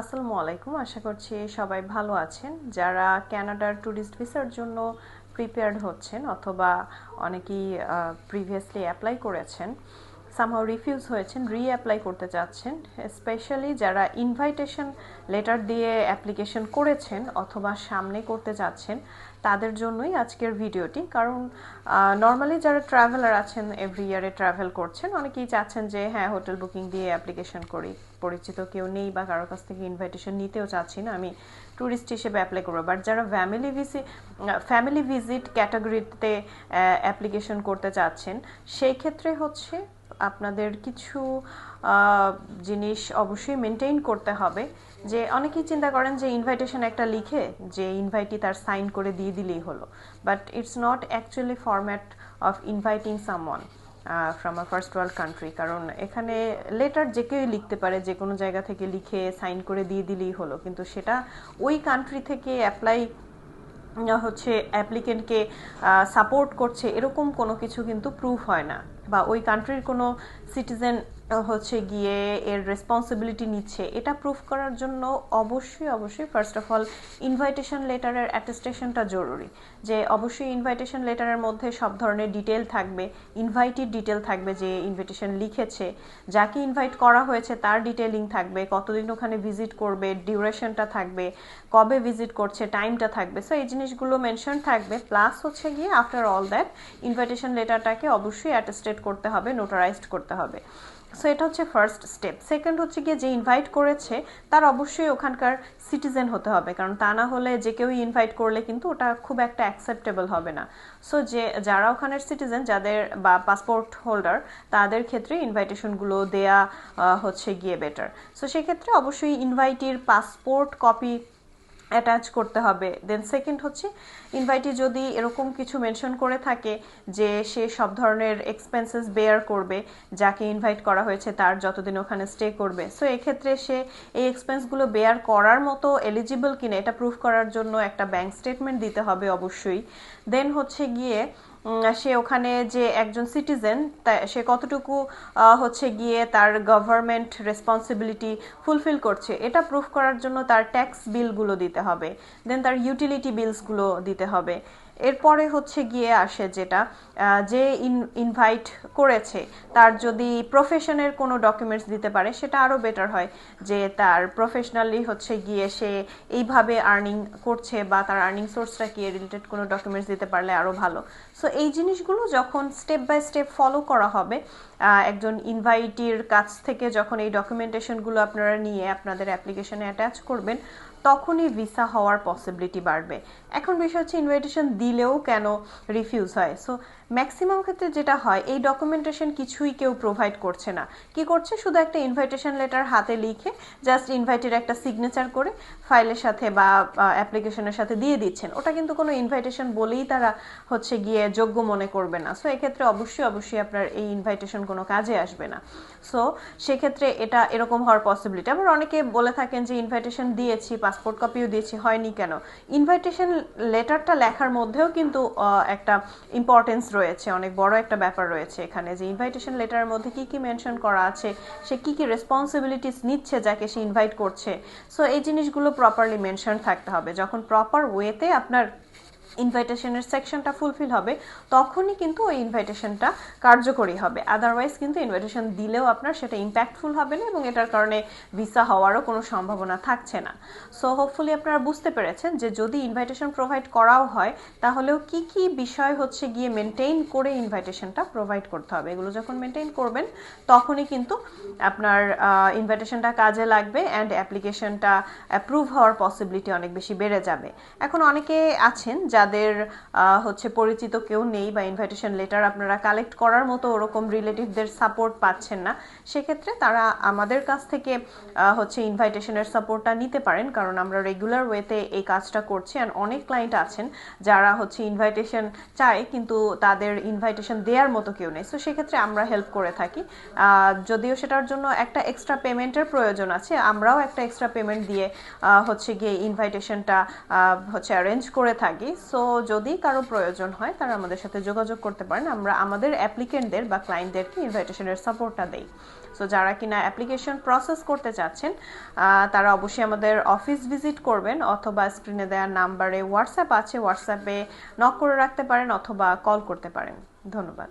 আসসালামু আলাইকুম। আশা করছি সবাই ভালো আছেন। যারা ক্যানাডার ট্যুরিস্ট ভিসার জন্য প্রিপেয়ার্ড হচ্ছেন অথবা অনেকেই প্রিভিয়াসলি অ্যাপ্লাই করেছেন সামহাও রিফিউজ হয়েছেন রি অ্যাপ্লাই করতে চাচ্ছেন স্পেশালি যারা ইনভাইটেশন লেটার দিয়ে অ্যাপ্লিকেশন করেছেন অথবা সামনে করতে যাচ্ছেন, তাদের জন্যই আজকের ভিডিওটি। কারণ নর্মালি যারা ট্রাভেলার আছেন এভরি ইয়ারে ট্রাভেল করছেন, অনেকেই চাচ্ছেন যে হ্যাঁ হোটেল বুকিং দিয়ে অ্যাপ্লিকেশন করি। পরিচিত কেউ নেই বা কারোর কাছ থেকে ইনভাইটেশন নিতেও চাচ্ছি না, আমি ট্যুরিস্ট হিসেবে অ্যাপ্লাই করব। বাট যারা ফ্যামিলি ভিসি ফ্যামিলি ভিজিট ক্যাটাগরিতে অ্যাপ্লিকেশন করতে চাচ্ছেন সেই ক্ষেত্রে হচ্ছে আপনাদের কিছু জিনিস অবশ্যই মেনটেন করতে হবে। যে অনেকেই চিন্তা করেন যে ইনভাইটেশন একটা লিখে যে ইনভাইটি তার সাইন করে দিয়ে দিলেই হলো। But it's not actually format of inviting someone from a first world country কারণ এখানে লেটার যে কেউই লিখতে পারে, যে কোনো জায়গা থেকে লিখে সাইন করে দিয়ে দিলেই হলো। কিন্তু সেটা ওই কান্ট্রি থেকে অ্যাপ্লাই হচ্ছে অ্যাপ্লিকেন্টকে সাপোর্ট করছে, এরকম কোনো কিছু কিন্তু প্রুফ হয় না। বা ওই কান্ট্রির কোনো সিটিজেন হচ্ছে গিয়ে এর রেসপন্সিবিলিটি নিচ্ছে, এটা প্রুফ করার জন্য অবশ্যই অবশ্যই ফার্স্ট অফ অল ইনভাইটেশন লেটারের অ্যাটেস্টেশনটা জরুরি। যে অবশ্যই ইনভাইটেশন লেটারের মধ্যে সব ধরনের ডিটেল থাকবে ইনভাইটেড ডিটেল থাকবে যে ইনভিটেশন লিখেছে, যাকে ইনভাইট করা হয়েছে তার ডিটেলিং থাকবে, কতদিন ওখানে ভিজিট করবে ডিউরেশনটা থাকবে, কবে ভিজিট করছে টাইমটা থাকবে সো এই জিনিসগুলো মেনশন থাকবে প্লাস হচ্ছে গিয়ে আফটার অল দ্যাট ইনভাইটেশন লেটারটাকে অবশ্যই অ্যাটেস্টেড করতে হবে, নোটারাইজড করতে হবে। সো এটা হচ্ছে ফার্স্ট স্টেপ সেকেন্ড হচ্ছে গিয়ে যে ইনভাইট করেছে, তার অবশ্যই ওখানকার সিটিজেন হতে হবে। কারণ তা না হলে যে কেউ ইনভাইট করলে কিন্তু ওটা খুব একটা অ্যাকসেপ্টেবল হবে না। সো যে, যারা ওখানের সিটিজেন যাদের বা পাসপোর্ট হোল্ডার তাদের ক্ষেত্রে ইনভাইটেশনগুলো দেয়া হচ্ছে গিয়ে বেটার সো সেক্ষেত্রে অবশ্যই ইনভাইটির পাসপোর্ট কপি অ্যাটাচ করতে হবে। দেন সেকেন্ড হচ্ছে ইনভাইটি যদি এরকম কিছু মেনশন করে থাকে যে সে সব ধরনের এক্সপেন্সেস বেয়ার করবে, যাকে ইনভাইট করা হয়েছে তার যতদিন ওখানে স্টে করবে। সো এক্ষেত্রে সে এই এক্সপেন্সগুলো বেয়ার করার মতো এলিজিবল কিনা, এটা প্রুভ করার জন্য একটা ব্যাংক স্টেটমেন্ট দিতে হবে অবশ্যই। দেন হচ্ছে গিয়ে সে ওখানে যে একজন সিটিজেন সে কতটুকু হচ্ছে গিয়ে তার গভর্নমেন্ট রেসপন্সিবিলিটি ফুলফিল করছে, এটা প্রুফ করার জন্য তার ট্যাক্স বিলগুলো দিতে হবে দেন তার ইউটিলিটি বিলসগুলো দিতে হবে। এরপরে হচ্ছে গিয়ে আসে যেটা যে ইনভাইট করেছে, তার যদি প্রফেশনের কোনো ডকুমেন্টস দিতে পারে, সেটা আরও বেটার হয়। যে তার প্রফেশনালি হচ্ছে গিয়ে সে এইভাবে আর্নিং করছে বা তার আর্নিং সোর্সটা কি রিলেটেড কোনো ডকুমেন্টস দিতে পারলে আরও ভালো। সো এই জিনিসগুলো যখন স্টেপ বাই স্টেপ ফলো করা হবে একজন ইনভাইটির কাছ থেকে যখন এই ডকুমেন্টেশনগুলো আপনারা নিয়ে আপনাদের অ্যাপ্লিকেশনে অ্যাটাচ করবেন তখনই ভিসা হওয়ার পসিবিলিটি বাড়বে। এখন বিষয় হচ্ছে ইনভাইটেশন দিলেও কেন রিফিউজ হয়? সো ম্যাক্সিমাম ক্ষেত্রে যেটা হয়, এই ডকুমেন্টেশন কিছুই কেউ প্রোভাইড করছে না। কি করছে? শুধু একটা ইনভাইটেশন লেটার হাতে লিখে জাস্ট ইনভাইটের একটা সিগনেচার করে ফাইলের সাথে বা অ্যাপ্লিকেশনের সাথে দিয়ে দিচ্ছেন। ওটা কিন্তু কোনো ইনভাইটেশন বলেই তারা হচ্ছে গিয়ে যোগ্য মনে করবে না। সো এক্ষেত্রে অবশ্যই অবশ্যই আপনার এই ইনভাইটেশন কোনো কাজে আসবে না। সো সেক্ষেত্রে এটা এরকম হওয়ার পসিবিলিটি আবার অনেকে বলে থাকেন যে ইনভাইটেশন দিয়েছি পাসপোর্ট কপিও দিয়েছি, হয়নি কেন? ইনভাইটেশন লেটারটা লেখার মধ্যেও কিন্তু একটা ইম্পর্টেন্স রয়েছে, অনেক বড় একটা ব্যাপার রয়েছে এখানে যে ইনভাইটেশন লেটারের মধ্যে কি কি মেনশন করা আছে, সে কি কি রেসপন্সিবিলিটিস নিচ্ছে যাকে সে ইনভাইট করছে। সো এই জিনিসগুলো প্রপারলি মেনশন থাকতে হবে। যখন প্রপার ওয়েতে আপনার ইনভাইটেশনের সেকশনটা ফুলফিল হবে, তখনই কিন্তু ওই ইনভাইটেশনটা কার্যকরী হবে। আদারওয়াইজ কিন্তু ইনভাইটেশন দিলেও আপনার সেটা ইম্প্যাক্টফুল হবে না এবং এটার কারণে ভিসা হওয়ারও কোনো সম্ভাবনা থাকছে না। সো হোপফুলি আপনারা বুঝতে পেরেছেন যে যদি ইনভাইটেশন প্রোভাইড করাও হয়, তাহলেও কি কি বিষয় হচ্ছে গিয়ে মেনটেন করে ইনভাইটেশনটা প্রোভাইড করতে হবে। এগুলো যখন মেনটেন করবেন, তখনই কিন্তু আপনার ইনভাইটেশনটা কাজে লাগবে অ্যান্ড অ্যাপ্লিকেশনটা অ্যাপ্রুভ হওয়ার পসিবিলিটি অনেক বেশি বেড়ে যাবে। এখন অনেকে আছেন যাদের যাদের হচ্ছে পরিচিত কেউ নেই বা ইনভাইটেশন লেটার আপনারা কালেক্ট করার মতো ওরকম রিলেটিভদের সাপোর্ট পাচ্ছেন না, সেক্ষেত্রে তারা আমাদের কাছ থেকে হচ্ছে ইনভাইটেশনের সাপোর্টটা নিতে পারেন। কারণ আমরা রেগুলার ওয়েতে এই কাজটা করছি অ্যান্ড অনেক ক্লায়েন্ট আছেন যারা হচ্ছে ইনভাইটেশন চায় কিন্তু তাদের ইনভাইটেশন দেওয়ার মতো কেউ নেই। সো সেক্ষেত্রে আমরা হেল্প করে থাকি। যদিও সেটার জন্য একটা এক্সট্রা পেমেন্টের প্রয়োজন আছে, আমরাও একটা এক্সট্রা পেমেন্ট দিয়ে হচ্ছে গিয়ে ইনভাইটেশনটা হচ্ছে অ্যারেঞ্জ করে থাকি। সো সো যদি কারও প্রয়োজন হয়, তারা আমাদের সাথে যোগাযোগ করতে পারেন। আমরা আমাদের অ্যাপ্লিকেন্টদের বা ক্লায়েন্টদেরকে ইনভাইটেশনের সাপোর্টটা দেই। সো যারা কিনা অ্যাপ্লিকেশন প্রসেস করতে চাচ্ছেন তারা অবশ্যই আমাদের অফিস ভিজিট করবেন অথবা স্ক্রিনে দেওয়া নাম্বারে হোয়াটসঅ্যাপ আছে। হোয়াটসঅ্যাপে নক করে রাখতে পারেন অথবা কল করতে পারেন। ধন্যবাদ।